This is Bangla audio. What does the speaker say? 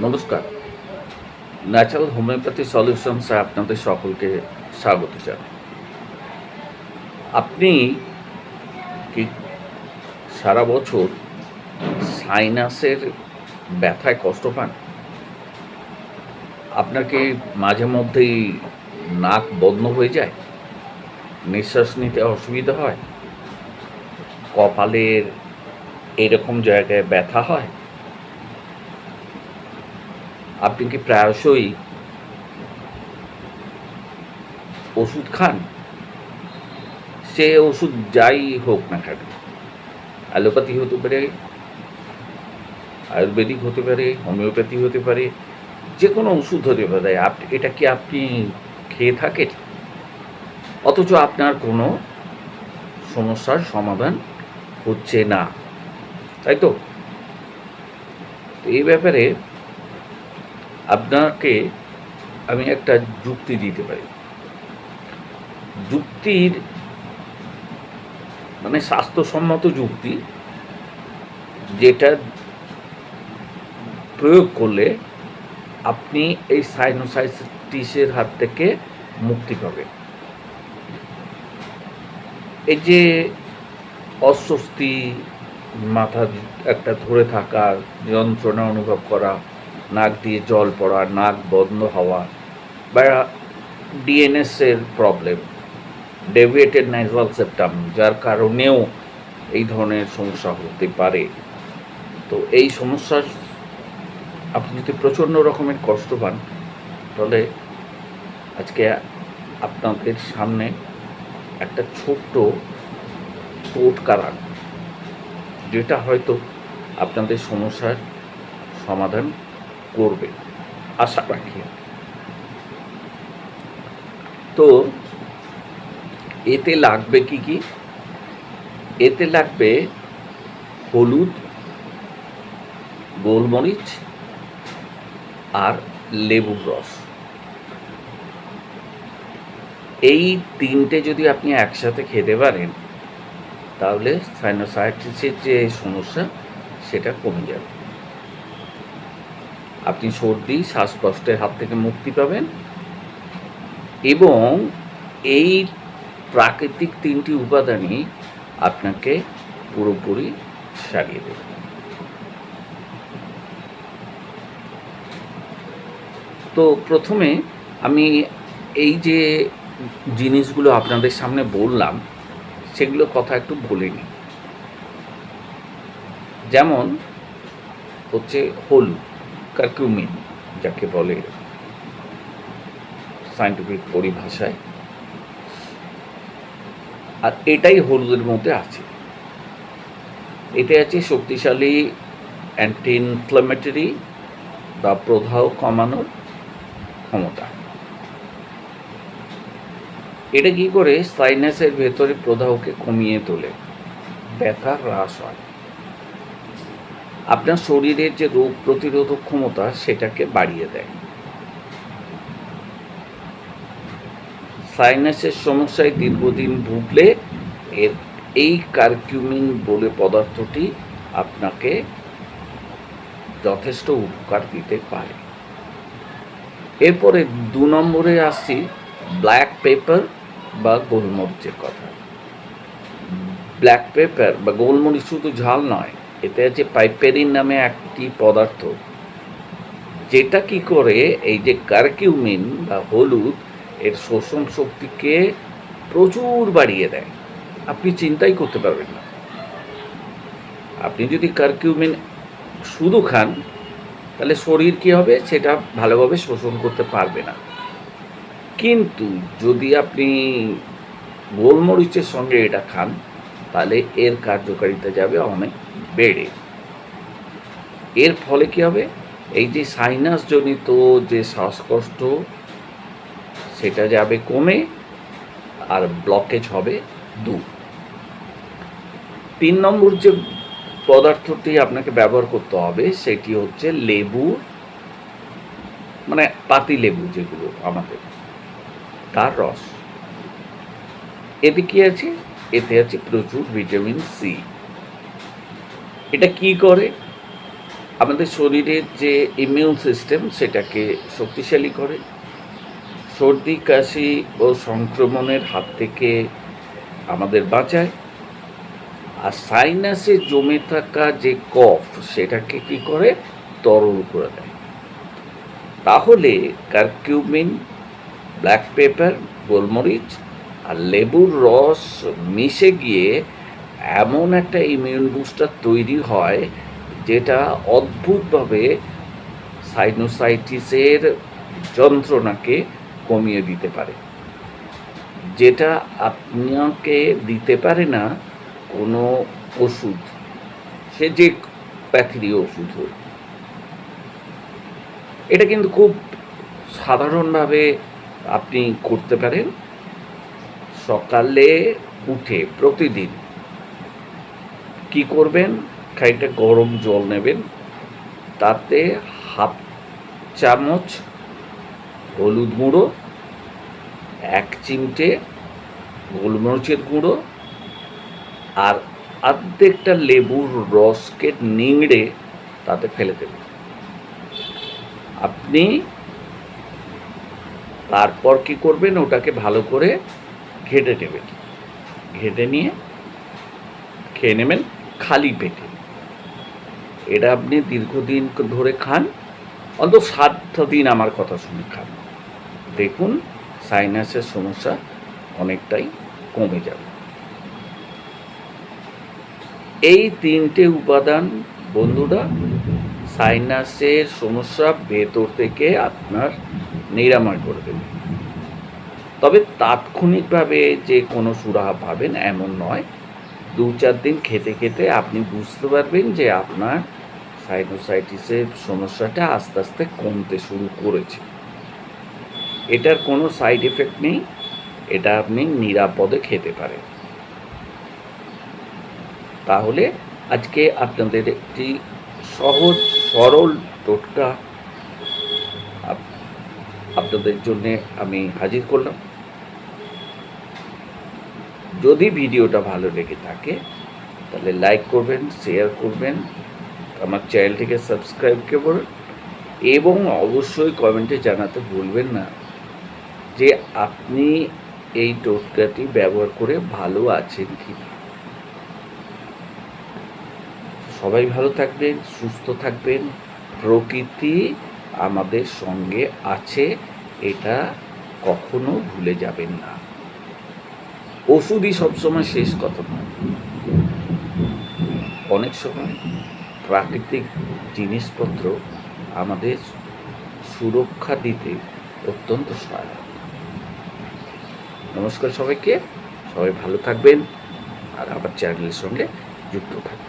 নমস্কার। ন্যাচারাল হোমিওপ্যাথি সলিউশনসে আপনাদের সকলকে স্বাগত জানাই। আপনি কি সারা বছর সাইনাসের ব্যথায় কষ্ট পান? আপনার কি মাঝে মধ্যেই নাক বন্ধ হয়ে যায়? নিঃশ্বাস নিতে অসুবিধা হয়? কপালের এরকম জায়গায় ব্যথা হয়? আপনি কি প্রায়শই ওষুধ খান? সে ওষুধ যাই হোক না কেন, অ্যালোপ্যাথি হতে পারে, আয়ুর্বেদিক হতে পারে, হোমিওপ্যাথি হতে পারে যে কোনো ওষুধ হতে পারে এটা কি আপনি খেয়ে থাকেন? অথচ আপনার কোনো সমস্যার সমাধান হচ্ছে না, তাই তো? এই ব্যাপারে আপনাকে আমি একটা যুক্তি দিতে পারি। যুক্তির মানে স্বাস্থ্যসম্মত যুক্তি যেটা প্রয়োগ করলে আপনি এই সাইনোসাইটিসের হাত থেকে মুক্তি পাবেন। এই যে অস্বস্তি, মাথা একটা ধরে থাকার যন্ত্রণা অনুভব করা নাক দিয়ে জল পড়া, নাক বন্ধ হওয়া, বা ডিএনএসের প্রবলেম ডেভিয়েটেড নাইজাল সেপ্টাম যার কারণেও এই ধরনের সমস্যা হতে পারে। তো এই সমস্যার আপনি যদি প্রচণ্ড রকমের কষ্ট পান, তাহলে আজকে আপনাদের সামনে একটা ছোট্ট টোটকা রাখব যেটা হয়তো আপনাদের সমস্যার সমাধান করবে, আশা রাখি তো এতে লাগবে কি কি? এতে লাগবে হলুদ, গোলমরিচ আর লেবুর রস। এই তিনটে যদি আপনি একসাথে খেতে পারেন, তাহলে সাইনোসাইটিসের যে সমস্যা, সেটা কমে যাবে। আপনি সর্দি, শ্বাসকষ্টের হাত থেকে মুক্তি পাবেন। এবং এই প্রাকৃতিক তিনটি উপাদানই আপনাকে পুরোপুরি সারিয়ে দেবে। তো প্রথমে আমি এই যে জিনিসগুলো আপনাদের সামনে বললাম, সেগুলো কথা একটু বলে নিই। যেমন হচ্ছে হলুদ। কার্কিউমিন যাকে বলে সাইন্টিফিক পরিভাষায়। আর এটাই হলুদের মধ্যে আছে। এতে আছে শক্তিশালী অ্যান্টি ইনফ্লামেটরি বা প্রদাহ কমানোর ক্ষমতা। এটা কি করে? সাইনাসের ভেতরে প্রদাহকে কমিয়ে তোলে। ব্যথা হ্রাস হয়। আপনার শরীরের যে রোগ প্রতিরোধক ক্ষমতা সেটাকে বাড়িয়ে দেয়। সাইনাসের সমস্যায় দীর্ঘদিন ভুগলে এর এই কার্কিউমিন বলে পদার্থটি আপনাকে যথেষ্ট উপকার দিতে পারে। এরপরে দু নম্বরে আসছি ব্ল্যাক পেপার বা গোলমরিচের কথা। ব্ল্যাক পেপার বা গোলমরিচ শুধু ঝাল নয় এতে আছে পাইপেরিন নামে একটি পদার্থ, যেটা কি করে এই যে কার্কিউমিন বা হলুদ, এর শোষণ শক্তিকে প্রচুর বাড়িয়ে দেয়। আপনি চিন্তাই করতে পারবেন না। আপনি যদি কার্কিউমিন শুধু খান, তাহলে শরীর কী হবে? সেটা ভালোভাবে শোষণ করতে পারবে না। কিন্তু যদি আপনি গোলমরিচের সঙ্গে এটা খান, তাহলে এর কার্যকারিতা যাবে অনেক বেড়ে। এর ফলে কী হবে? এই যে সাইনাসজনিত যে শ্বাসকষ্ট, সেটা যাবে কমে আর ব্লকেজ হবে দু তিন নম্বর যে পদার্থটি আপনাকে ব্যবহার করতে হবে, সেটি হচ্ছে লেবু মানে পাতি লেবু যেগুলো আমাদের, তার রস। এতে কি আছে? এতে আছে প্রচুর ভিটামিন সি। এটা কি করে? আমাদের শরীরের যে ইমিউন সিস্টেম সেটাকে শক্তিশালী করে। সর্দি, কাশি ও সংক্রমণের হাত থেকে আমাদের বাঁচায়। আর সাইনাসে জমে থাকা যে কফ সেটাকে কি করে? তরল করে দেয়। তাহলে কারকিউমিন, ব্ল্যাক পেপার, গোলমরিচ আর লেবুর রস মিশে গিয়ে এমন একটা ইমিউন বুস্টার তৈরি হয় যেটা অদ্ভুতভাবে সাইনোসাইটিসের যন্ত্রণাকে কমিয়ে দিতে পারে। যেটা আপনাকে দিতে পারে না কোনো ওষুধ, সে যে প্যাথিরই ওষুধ হোক। এটা কিন্তু খুব সাধারণভাবে আপনি করতে পারেন। সকালে উঠে প্রতিদিন কি করবেন? খানিকটা গরম জল নেবেন। তাতে হাফ চামচ হলুদ গুঁড়ো, এক চিমটে গোলমরিচের গুঁড়ো আর অর্ধেকটা লেবুর রসকে নিংড়ে তাতে ফেলে দেবেন আপনি তারপর কি করবেন? ওটাকে ভালো করে ঘেটে নেবেন। ঘেটে নিয়ে খেয়ে নেবেন খালি পেটে। এটা আপনি দীর্ঘদিন ধরে খান, অন্তত সাত দিন আমার কথা শুনে খান। দেখুন সাইনাসের সমস্যা অনেকটাই কমে যাবে। এই তিনটে উপাদান, বন্ধুরা সাইনাসের সমস্যা ভেতর থেকে আপনার নিরাময় করে দেবে। তবে তাৎক্ষণিকভাবে যে কোনো সুরাহা পাবেন এমন নয় দু চার দিন খেতে খেতে আপনি বুঝতে পারবেন যে আপনার সাইনোসাইটিসের সমস্যাটা আস্তে আস্তে কমতে শুরু করেছে। এটার কোনো সাইড এফেক্ট নেই, এটা আপনি নিরাপদে খেতে পারেন। তাহলে আজকে আপনাদের একটি সহজ, সরল টোটকা আপ- আপনাদের জন্যে আমি হাজির করলাম। যদি ভিডিওটা ভালো লেগে থাকে, তাহলে লাইক করবেন শেয়ার করবেন, আমার চ্যানেলটিকে সাবস্ক্রাইব করবেন এবং অবশ্যই কমেন্টে জানাতে ভুলবেন না যে আপনি এই টোটকাটি ব্যবহার করে ভালো আছেন কি না। সবাই ভালো থাকবেন, সুস্থ থাকবেন, প্রকৃতি আমাদের সঙ্গে আছে, এটা কখনো ভুলে যাবেন না ওষুধই সবসময় শেষ কথা নয়। অনেক সময় প্রাকৃতিক জিনিসপত্র আমাদের সুরক্ষা দিতে অত্যন্ত সহায়ক। নমস্কার সবাইকে, সবাই ভালো থাকবেন আর আমার চ্যানেলের সঙ্গে যুক্ত থাকবেন